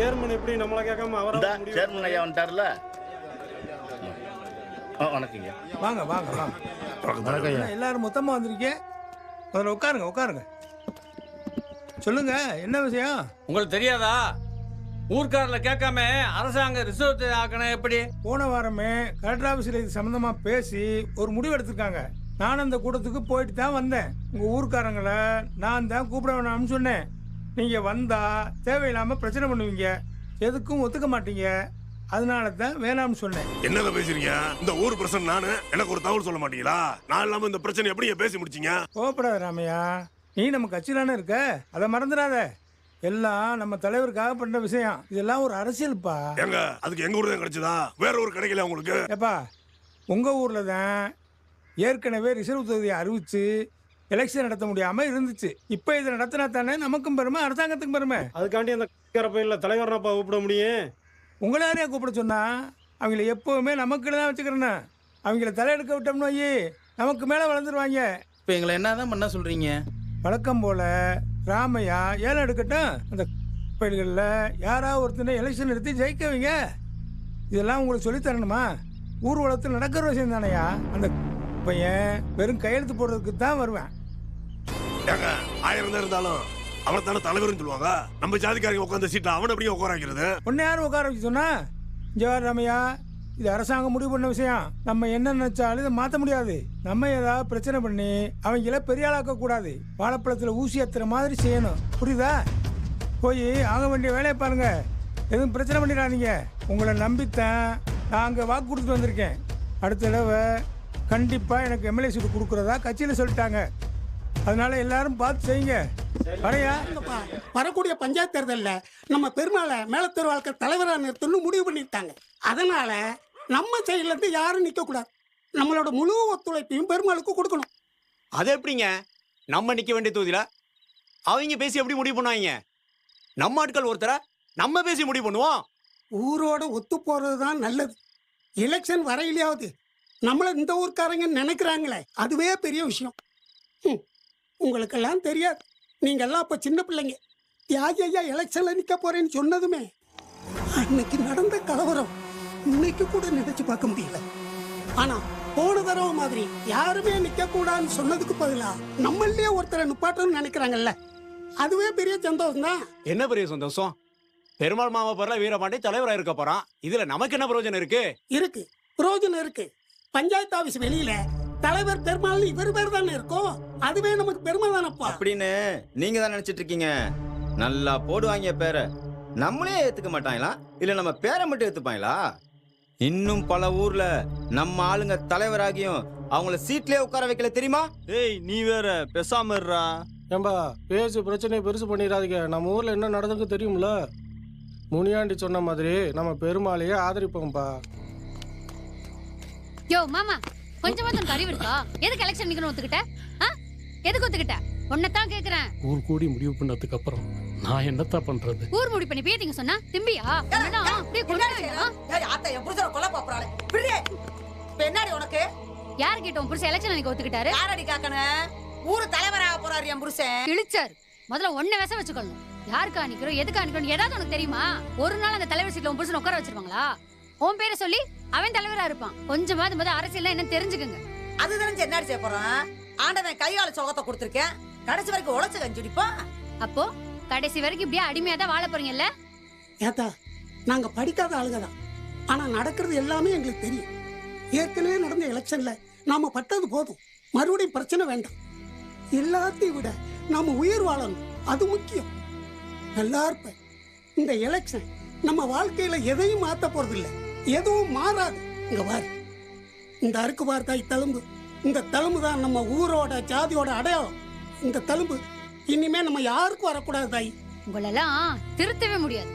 Chairman எப்படி நம்மளை கேட்காம அவரா சேர்மன் ஐயா வந்துட்டார்ல ஆ, வணக்கங்க. வாங்க வாங்க வாங்க. எல்லாரும் மொத்தமா வந்திருக்கீங்க. முதல்ல உட்காருங்க உட்காருங்க. சொல்லுங்க என்ன விஷயம்? உங்களுக்கு தெரியாதா? ஊர்க்காரல கேட்காம அரசாங்க ரிசர்வ் ஆக்கணும் எப்படி? போன வாரமே கலெக்டர் ஆஃபீஸில் இது சம்மந்தமா பேசி ஒரு முடிவு எடுத்திருக்காங்க. நானும் அந்த கூட்டத்துக்கு போயிட்டு தான் வந்தேன். உங்க ஊர்க்காரங்களை நான் தான் கூப்பிட வேணாம்னு சொன்னேன். நீங்க வந்தா தேவையில்லாம பிரச்சனை பண்ணுவீங்க. எதுக்கும் ஒத்துக்க மாட்டீங்க. அதனால தான் வேணாம்னு சொன்னேன். என்னங்க பேசுறீங்க? இந்த ஊர் பிரச்சனை நானு எனக்கு ஒரு தகவல் சொல்ல மாட்டீங்களா? நான் இல்லாம இந்த பிரச்சனை எப்படிங்க பேசி முடிச்சீங்க? கோவப்படாத ராமையா. நீ நம்ம கட்சியிலானே இருக்க? அதை மறந்துடாத. எல்லாம் நம்ம தலைவருக்காக பண்ண விஷயம். இதெல்லாம் ஒரு அரசியல்ப்பா எங்க அதுக்கு எங்க ஊர் தான் கிடைச்சதா? வேற ஊர் கிடைக்கல உங்களுக்கு? ஏப்பா உங்க ஊர்ல தான் ஏற்கனவே ரிசர்வ் தொகுதியை அறிவிச்சு எலெக்ஷன் நடத்த முடியாம இருந்துச்சு. இப்போ இதை நடத்தினா தானே நமக்கும் பெருமை அரசாங்கத்துக்கும் பெருமை. அதுக்காண்டி அந்த கரப்பையில் தலைவர்னாப்பா கூப்பிட முடியும் உங்களை யாரையா கூப்பிட சொன்னா? அவங்கள எப்பவுமே நமக்கு தான் வச்சுக்கிறேன்னு. அவங்கள தலையெடுக்க விட்டோம்னு வையி நமக்கு மேலே வளர்ந்துருவாங்க. இப்போ எங்களை என்னதான் பண்ண சொல்றீங்க? வழக்கம் போல ராமையா ஏலம் எடுக்கட்டும். அந்த பயில்களில் யாராவது ஒருத்தனை எலெக்ஷன் எடுத்து ஜெயிக்க வைங்க இதெல்லாம் உங்களுக்கு சொல்லித் தரணுமா? ஊர்வலத்தில் நடக்கிற விஷயம் தானையா? அந்த பையன் வெறும் கையெழுத்து போடுறதுக்கு தான் வருவேன். ஏங்க ஆயிரம் தான் இருந்தாலும் அவர் தானே தலைவர்னு சொல்லுவாங்க? நம்ம ஜாதிக்காரங்க உட்காந்த சீட்ல அவன் அப்படியே உட்கார வைக்கிறது? உன்னை யாரும் உட்கார வச்சு சொன்னா? ஜவஹர் ரமையா. இது அரசாங்கம் முடிவு பண்ண விஷயம். நம்ம என்ன நினைச்சாலும் இதை மாற்ற முடியாது. நம்ம ஏதாவது பிரச்சனை பண்ணி அவங்கள பெரிய ஆளாக்க கூடாது. வாழைப்பழத்தில் ஊசி ஏத்துற மாதிரி செய்யணும். புரியுதா? போய் ஆக வேண்டிய வேலையை பாருங்க. எதுவும் பிரச்சனை பண்ணிடாதீங்க. உங்களை நம்பித்தான் நான் அங்கே வாக்கு கொடுத்துட்டு வந்திருக்கேன். அடுத்த தடவை கண்டிப்பாக எனக்கு எம்எல்ஏ சீட்டு கொடுக்குறதா கட்சியில் சொல்லிட்டாங்க. அதனால எல்லாரும் பார்த்து செய்யுங்க. வரையா வரக்கூடிய பஞ்சாயத்து தேர்தல்ல நம்ம பெருமாளை மேலத்தெரு வாழ்க்கை தலைவரா நிறுத்தணும்னு முடிவு பண்ணிட்டாங்க. அதனால நம்ம சைடுல இருந்து யாரும் நிக்க கூடாது. நம்மளோட முழு ஒத்துழைப்பையும் பெருமாளுக்கு கொடுக்கணும். அது எப்படிங்க? நம்ம நிக்க வேண்டிய தொகுதியில அவங்க பேசி எப்படி முடிவு பண்ணுவாங்க? நம்ம ஆட்கள் ஒருத்தர நம்ம பேசி முடிவு பண்ணுவோம். ஊரோட ஒத்து போறது தான் நல்லது. எலெக்ஷன் வரையிலையாவது நம்மள இந்த ஊர்க்காரங்க நினைக்கிறாங்களே அதுவே பெரிய விஷயம். ஹம், உங்களுக்கெல்லாம் தெரியாது. நீங்க எல்லாம் அப்ப சின்ன பிள்ளைங்க. தியாகி ஐயா எலெக்ஷன்ல நிக்க போறேன்னு சொன்னதுமே. அன்னைக்கு நடந்த கலவரம் இன்னைக்கு கூட நினைச்சு பார்க்க முடியல. ஆனா போன தடவை மாதிரி யாருமே நிக்க கூடாதுன்னு சொன்னதுக்கு பதிலா நம்மளே ஒருத்தரை நிப்பாட்டணும்னு நினைக்கிறாங்கல்ல. அதுவே பெரிய சந்தோஷம் தான் என்ன பெரிய சந்தோஷம்? பெருமாள் மாமா பரல வீரபாண்டி தலைவரா இருக்க போறான். இதுல நமக்கு என்ன பிரயோஜனம் இருக்கு? இருக்கு. பிரயோஜனம் இருக்கு. பஞ்சாயத்து ஆபீஸ் வெளியில தலைவர் பெருமாள் இவர் பேர் தானே இருக்கும் அதுவே நமக்கு பெருமை தானப்பா. அப்படின்னு நீங்க தான் நினைச்சிட்டு இருக்கீங்க. நல்லா போடுவாங்க பேரை. நம்மளே ஏத்துக்க மாட்டாங்களா? இல்ல நம்ம பேரை மட்டும் ஏத்துப்பாங்களா? இன்னும் பல ஊர்ல நம்ம ஆளுங்க தலைவராகியும் அவங்கள சீட்லயே உட்கார வைக்கல தெரியுமா? ஏய் நீ வேற பேசாம இருடா. ஏம்பா பேசு பிரச்சனையை பெருசு பண்ணிடாதீங்க. நம்ம ஊர்ல என்ன நடந்திருக்கு தெரியும்ல? முனியாண்டி சொன்ன மாதிரி நம்ம பெருமாளையே ஆதரிப்போம்ப்பா. யோ மாமா கொஞ்சமாவது உனக்கு அறிவு இருக்கா? எதுக்கு எலெக்ஷன் நிக்கணும் ஒத்துக்கிட்ட? எதுக்கு ஒத்துக்கிட்ட? உன்னைத்தான் கேக்குறேன். ஊர் கூடி முடிவு பண்ணதுக்கு அப்புறம் நான் என்னத்தா பண்றது? ஊர் முடி பண்ணி பேத்திங்க சொன்னா? திம்பியா? அப்படியே கொண்டு கொல்ல போறாளே. விடுறே இப்ப என்னடி உனக்கு? யாரு கேட்டோம் புருஷன் எலெக்ஷன் அன்னைக்கு ஒத்துக்கிட்டாரு? யாரடி காக்கணும் ஊரு தலைவராக போறாரு என் புருஷன். கிழிச்சார் முதல்ல ஒன்ன விஷ வச்சுக்கணும். யாருக்கா நிக்கிறோம் எதுக்கா நிக்கிறோம் ஏதாவது உனக்கு தெரியுமா? ஒரு நாள் அந்த தலைவர் சீட்ல உன் புருஷன் உட்கார வச்சிருவாங்களா? உன் பேரை சொல்லி அவன் தலைவரா இருப்பான். கொஞ்சமாவது முதல் அரசியல் என்ன தெரிஞ்சுக்கங்க. அது தெரிஞ்சு என்னடி செய்ய போறான் ஆண்டவன் கையால சுகத்தை கொடுத்துருக்கேன். கடைசி வரைக்கும் உழைச்சு கஞ்சுடிப்பான் அப்போ கடைசி வரைக்கும் இப்படியே அடிமையா தான் வாழ போறீங்கல்ல? ஏத்தா நாங்க படிக்காத ஆளுங்க தான் ஆனா நடக்கிறது எல்லாமே எங்களுக்கு தெரியும். ஏற்கனவே நடந்த எலெக்ஷன்ல நாம பட்டது போதும். மறுபடியும் பிரச்சனை வேண்டாம். எல்லாத்தையும் விட நாம உயிர் வாழணும். அது முக்கியம். நல்லா இருப்ப இந்த எலெக்ஷன் நம்ம வாழ்க்கையில எதையும் மாத்த போறது இல்ல எதுவும் மாறாது. இங்க பாரு. இந்த அருக்கு பார்த்தாய் தழும்பு. இந்த தழும்பு தான் நம்ம ஊரோட ஜாதியோட அடையாளம். இந்த தழும்பு இனிமே நம்ம யாருக்கும் வரக்கூடாது தாய். உங்களெல்லாம் திருத்தவே முடியாது.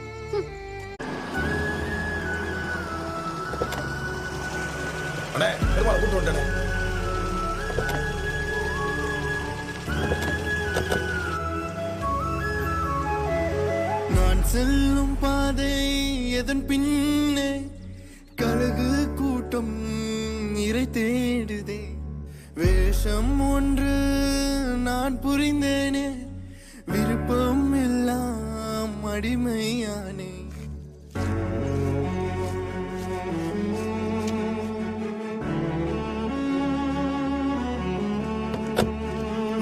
அண்ணே பெருமாள் கூட்டு வந்துட்டேன். நான் செல்லும் பாதை எதன் பின்னே கழுகு கூட்டம் இறை தேடுதே. வேஷம் ஒன்று நான் புரிந்தேனே. விருப்பம் எல்லாம் அடிமையானே.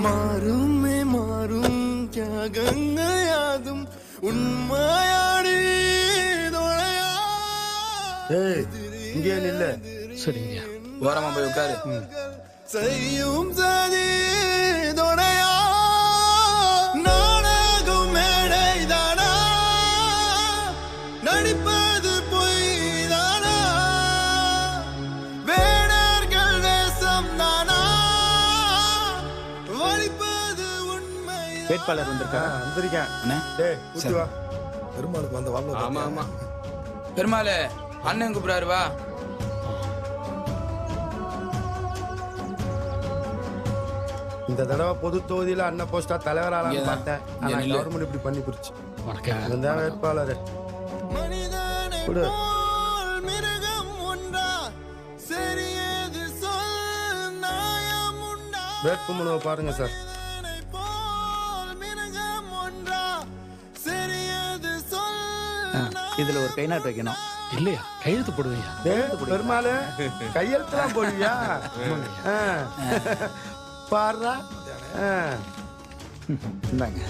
மாறுமே மாறும் தியாகங்கள் யாதும் உண்மையா ஏய் இங்கே நில்ல. சரிங்கய்யா. ஓரமா போய் உட்காரு. செய்யும் சதி துணையா? நாடகம் மேடைதானா? நடிப்பது பொய்தானா? வேடர்கள் வேஷம் தானா? வலிப்பது உண்மை வேட்பாளர் வந்திருக்கா வந்திருக்கேன். அண்ணே. டேய் வா. பெருமாளுக்கு வந்த வாழ்வு ஆமா ஆமா. பெருமாளே அண்ணன் கூப்பிடாரு வா. இந்த தடவை பொது தொகுதியில அண்ணன் போஸ்டா இங்கதான். பார்த்தேன். இங்க ஆனா நில்லு. கவர்மெண்ட் இப்படி பண்ணி போச்சு வணக்கம். வேட்பாளர். கொடு போல் மிருகம் உண்டா? சரியது சொல் நாயம் உண்டா? வேட்புமனுவை பாருங்க சார் போல் மிருகம் ஒன்றா சரியது சொல் இதுல ஒரு கை நாட்டு வைக்கணும். இல்லையா? கையெழுத்து போடுவீங்க. டேய் பெருமாளு கையெழுத்துலாம் போடுவியா? ஆ. இந்தாங்க.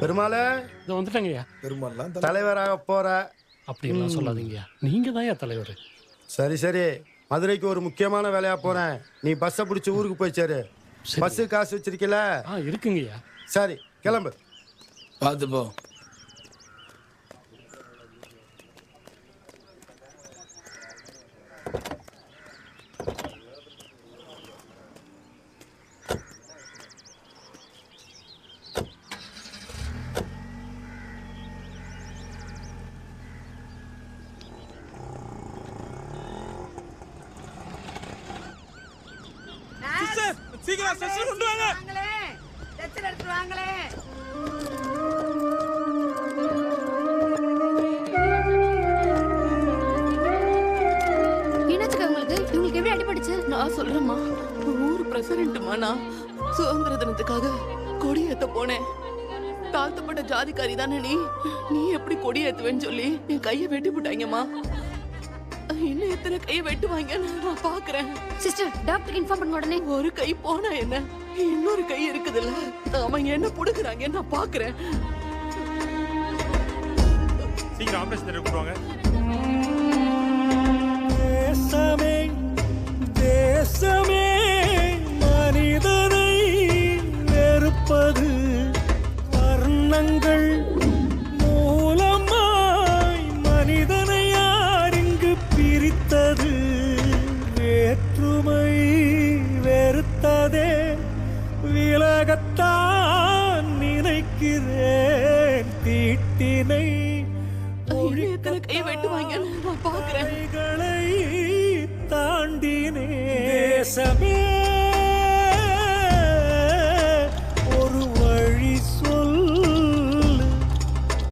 பெருமாளு. இதோ வந்துட்டேங்கய்யா. பெருமாள்லாம் தலைவராக போற. அப்படியெல்லாம் சொல்லாதீங்கய்யா. நீங்க தான் தலைவர். சரி சரி. மதுரைக்கு ஒரு முக்கியமான வேலையா போறேன். நீ பஸ்ஸை பிடிச்சி ஊருக்கு போய் சேரு. சரி. பஸ்ஸு காசு வச்சிருக்கல ஆ இருக்குங்கய்யா. சரி கிளம்பு. பார்த்து போ. சீக்கிரம் செஸ்டர் கொண்டு வாங்க எடுத்து வாங்களே இவங்களுக்கு எப்படி அடிபட்டுச்சு? நான் சொல்றேம்மா. ஊர் பிரசிடென்ட்டுமா நான்? சுதந்திர தினத்துக்காக கொடி ஏத்த போனேன். தாழ்த்தப்பட்ட ஜாதிக்காரி தானே நீ? நீ எப்படி கொடி ஏத்துவேன்னு சொல்லி என் கையை வெட்டி போட்டாங்கம்மா. இன்னும் எத்தனை கையை வெட்டுவாங்கன்னு நான் பாக்குறேன். சிஸ்டர் டாக்டருக்கு இன்ஃபார்ம் பண்ணுங்க உடனே. ஒரு கை போனா என்ன? இன்னொரு கை இருக்குதுல்ல. அவங்க என்ன புடுக்குறாங்க நான் பாக்குறேன். சீக்கிரம் ஆபரேஷன் கூப்பிடுவாங்க. தேசமே தேசமே. நினைக்கிறேன் தீட்டினை கை வெட்டுவாங்கன்னு நான் பாக்குறேன். தாண்டினே தேசமே